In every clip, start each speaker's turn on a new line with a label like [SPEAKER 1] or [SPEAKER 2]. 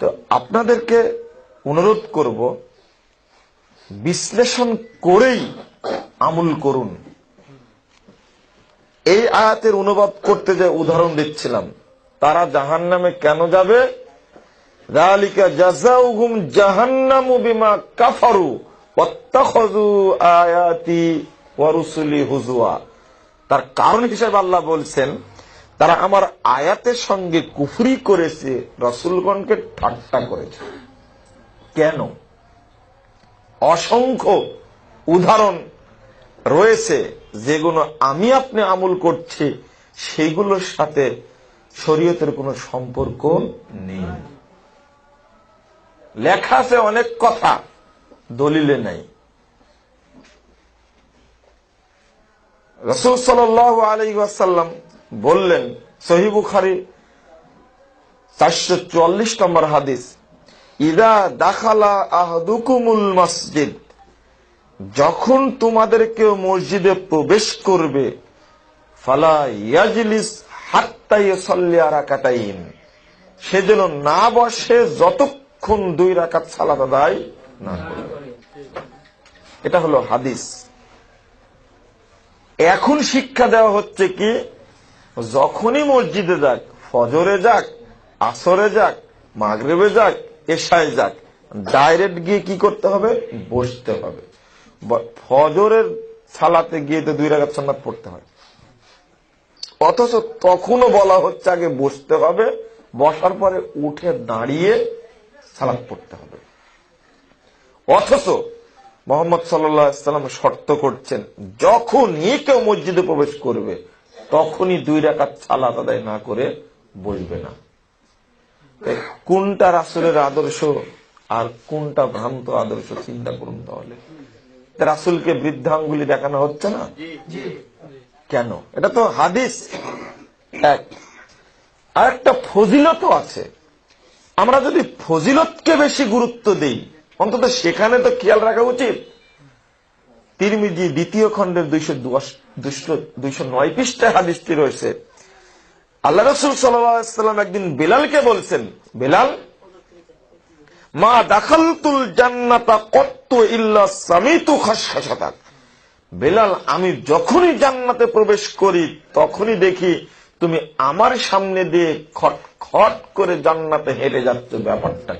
[SPEAKER 1] তো আপনাদেরকে অনুরোধ করব, বিশ্লেষণ করেই আমল করুন। এই আয়াতের অনুবাদ করতে যে উদাহরণ দিচ্ছিলাম, তারা জাহান নামে কেন যাবে? তার কারণ হিসেবে আল্লাহ বলছেন তারা আমার আয়াতের সঙ্গে কুফরি করেছে, রসুলগণকে ঠাট্টা করেছে। কেন? অসংখ্য উদাহরণ রয়েছে যেগুলো আমি আপনি আমল করছি, সেগুলোর সাথে শরীয়তের কোনো সম্পর্ক নেই। লেখা আছে অনেক কথা, দলিলে নাই। রসুল সাল আলী ওয়াসাল্লাম বললেন সহিবুখারি চারশো চুয়াল্লিশ নম্বর হাদিস, ইদা দাখালা আহদুকুমুল মসজিদ যখন তোমাদের কেউ মসজিদে প্রবেশ করবে, ফালা ইয়াজলিস সে যেন না বসে যতক্ষণ দুই রাকাত সালাদ আদায় না এটা হলো হাদিস। এখন শিক্ষা দেওয়া হচ্ছে কি যখনই মসজিদে যাক, ফজরে যাক, আসরে যাক, মাগরেবে যাক, এশায় যাক ডাইরেক্ট গিয়ে কি করতে হবে? বসতে হবে। ফজরের সালাতে গিয়ে তো দুই রাগাত সন্ন্যাত পড়তে হয়। অথচ তখনও বলা হচ্ছে আগে বসতে হবে, বসার পরে উঠে দাঁড়িয়ে সালাত পড়তে হবে। অথচ মোহাম্মদ সাল্লাম শর্ত করছেন, যখনই কেউ মসজিদে প্রবেশ করবে তখনই দুই রাকাত সালাত আদায় না করে বসবে না। কোনটা রাসুলের আদর্শ আর কোনটা ভ্রান্ত আদর্শ চিন্তা করুন তাহলে। রাসুলকে বৃদ্ধাঙ্গুলি দেখানো হচ্ছে না? কেন? এটা তো হাদিস। এক। আর একটা ফজিলতও আছে। আমরা যদি ফজিলতকে বেশি গুরুত্ব দেই অন্তত সেখানে তো খেয়াল রাখা উচিত। তিরমিজি দ্বিতীয় খণ্ডের দুইশো দুইশো নয় পৃষ্ঠায় হাদিসটি রয়েছে। আল্লাহ রসুল সাল্লাম একদিন বেলালকে বলছেন, বেলাল, মা দাখালতুল জান্নাতা কত্ত ইল্লা সামিতু খাসখাসাতাক বেলাল, আমি যখনই জান্নাতে প্রবেশ করি, তখনই দেখি তুমি আমার সামনে দিয়ে খট খট করে জান্নাতে হেঁটে যাচ্ছ ব্যাপারটা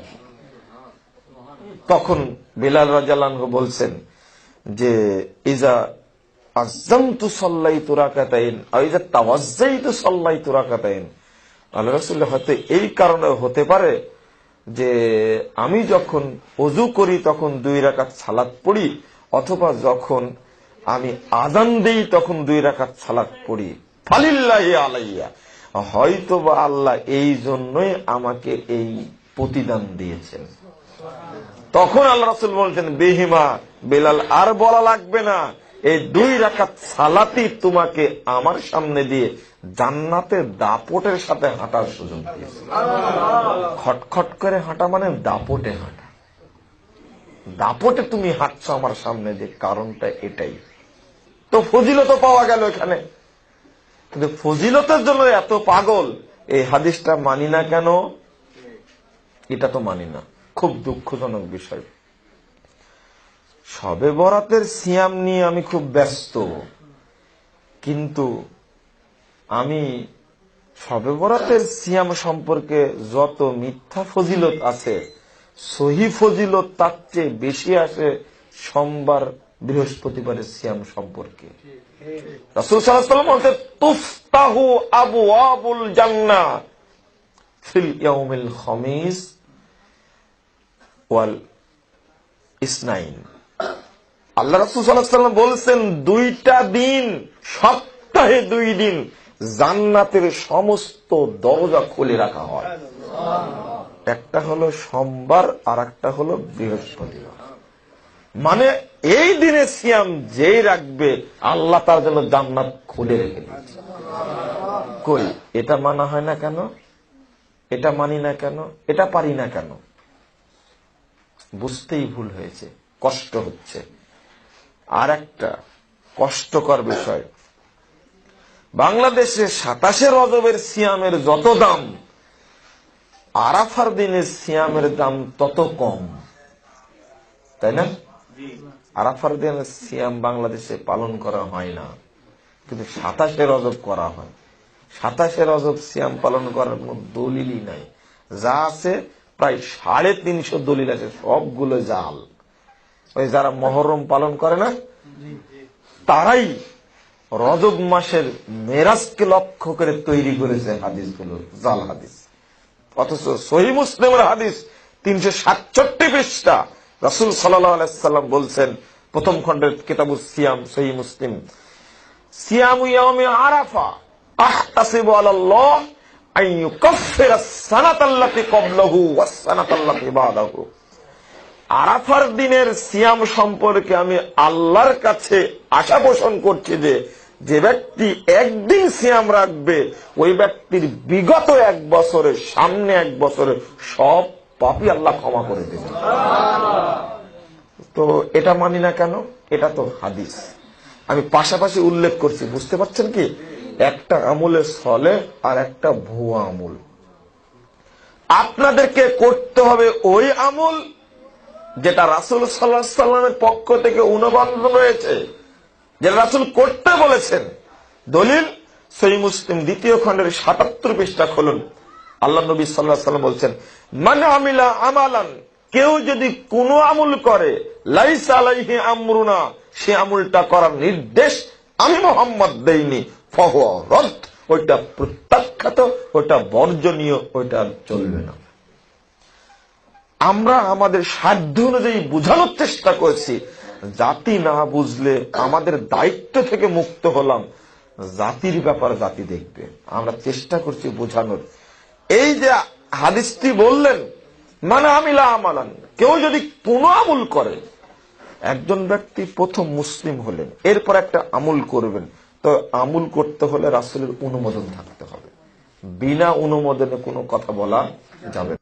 [SPEAKER 1] তখন বেলাল রাজালান বলছেন যে, ইজা আজম তু সল্লাই তুরাকাতাইন ইজা তাওয়াজ্জাই তু সল্লাই তুরাকাতাইন আল্লাহ রসুল্লাহ হয়তো এই কারণে হতে পারে যে, আমি যখন অজু করি তখন দুই রাকাত সালাত পড়ি, অথবা যখন আমি আজান দেই তখন দুই রাকাত সালাত পড়ি। ফালিল্লাহ আলাইয়া। হয়তো বা আল্লাহ এই জন্যই আমাকে এই প্রতিদান দিয়েছেন। তখন আল্লাহ রাসুল বলছেন, বেহিমা, বেলাল, আর বলা লাগবে না। এই দুই রাকাত সালাতি তোমাকে আমার সামনে দিয়ে জান্নাতে দাপটের সাথে হাঁটার সুযোগ দিয়েছে। খটখট করে হাঁটা মানে দাপটে হাঁটা। দাপটে তুমি হাঁটছো আমার সামনে দিয়ে, কারণটা এটাই। তো ফজিলত পাওয়া গেল এখানে। কিন্তু ফজিলতের জন্য এত পাগল, এই হাদিসটা মানি না কেন? এটা তো মানি না। খুব দুঃখজনক বিষয়। সবে বরাতের সিয়াম নিয়ে আমি খুব ব্যস্ত। কিন্তু আমি সবে বরাতের সিয়াম সম্পর্কে যত মিথ্যা ফজিলত আছে, সহি ফজিলত তার চেয়ে বেশি আসে সোমবার বৃহস্পতিবারের সিয়াম সম্পর্কে। রাসুল সাল্লাম বলতে, তুফতাহু আবু আবুল জান্না ফিল ইয়াউমিল খমিস। ওয়াল ইসনাইন আল্লাহ রাসুসাল্লাম বলছেন, দুইটা দিন, সপ্তাহে দুই দিন জান্নাতের সমস্ত দরজা খুলে রাখা হয়। একটা হলো সোমবার আর একটা হলো বৃহস্পতিবার। মানে এই দিনে সিয়াম যেই রাখবে, আল্লাহ তার জন্য জান্নাত খুলে রেখে দিচ্ছে কই, এটা মানা হয় না কেন? এটা মানি না কেন? এটা পারি না কেন? বুঝতেই ভুল হয়েছে, কষ্ট হচ্ছে। আর একটা কষ্টকর বিষয়, বাংলাদেশে সাতাশে রজবের সিয়ামের যত দাম, আরাফার দিনে সিয়ামের দাম তত কম। তাই না? আরাফার দিনে সিয়াম বাংলাদেশে পালন করা হয় না, কিন্তু সাতাশে রজব করা হয়। সাতাশে রজব সিয়াম পালন করার কোন দলিলই নাই। যা আছে প্রায় সাড়ে তিনশো দলিল আছে, সবগুলো জাল। ওই যারা মহরম পালন করে না, তারাই রজব মাসের মেরাজকে লক্ষ্য করে তৈরি করেছে হাদিসগুলো, জাল হাদিস। অথচ সহি মুসলিমের হাদিস তিনশো সাতষট্টি পৃষ্ঠা। রসুল সাল্লাম বলছেন, প্রথম খণ্ডের কিতাবু সিয়াম, সহি মুসলিম। সিয়ামু আরাফা, আহতাসিবু আলাল্লাহ আন আরাফার দিনের সিয়াম সম্পর্কে আমি আল্লাহর কাছে আশা পোষণ করছি যে যে ব্যক্তি একদিন সিয়াম রাখবে, ওই ব্যক্তির বিগত এক বছরের সামনে এক বছরের সব পাপই আল্লাহ ক্ষমা করে দেবে তো এটা মানি না কেন? এটা তো হাদিস। আমি পাশাপাশি উল্লেখ করছি, বুঝতে পারছেন কি? একটা আমলের সলে আর একটা ভুয়া আমল। আপনাদেরকে করতে হবে ওই আমল যেটা রাসুল সাল্লাহ সাল্লামের পক্ষ থেকে অনুবন্ধ রয়েছে, যেটা রাসুল করতে বলেছেন। দলিল সই মুসলিম দ্বিতীয় খণ্ডের সাতাত্তর পৃষ্ঠা খুলুন। আল্লাহ নবী সাল্লাহ সাল্লাম বলছেন মানে আমিলা আমালান, কেউ যদি কোন আমল করে, লাইস আলাইহি আমরুনা, সে আমলটা করার নির্দেশ আমি মোহাম্মদ দেইনি। ফহ রদ ওইটা প্রত্যাখ্যাত, ওইটা বর্জনীয়, ওইটা চলবে না। আমরা আমাদের সাধ্য অনুযায়ী বোঝানোর চেষ্টা করছি। জাতি না বুঝলে আমাদের দায়িত্ব থেকে মুক্ত হলাম। জাতির ব্যাপার জাতি দেখবে। আমরা চেষ্টা করছি বোঝানোর। এই যে হাদিসটি বললেন মানে আমিলা আমালান কেউ যদি কোন আমল করে, একজন ব্যক্তি প্রথম মুসলিম হলেন, এরপর একটা আমল করবেন। তো আমুল করতে হলে রাসুলের অনুমোদন থাকতে হবে বিনা অনুমোদনে কোনো কথা বলা যাবে।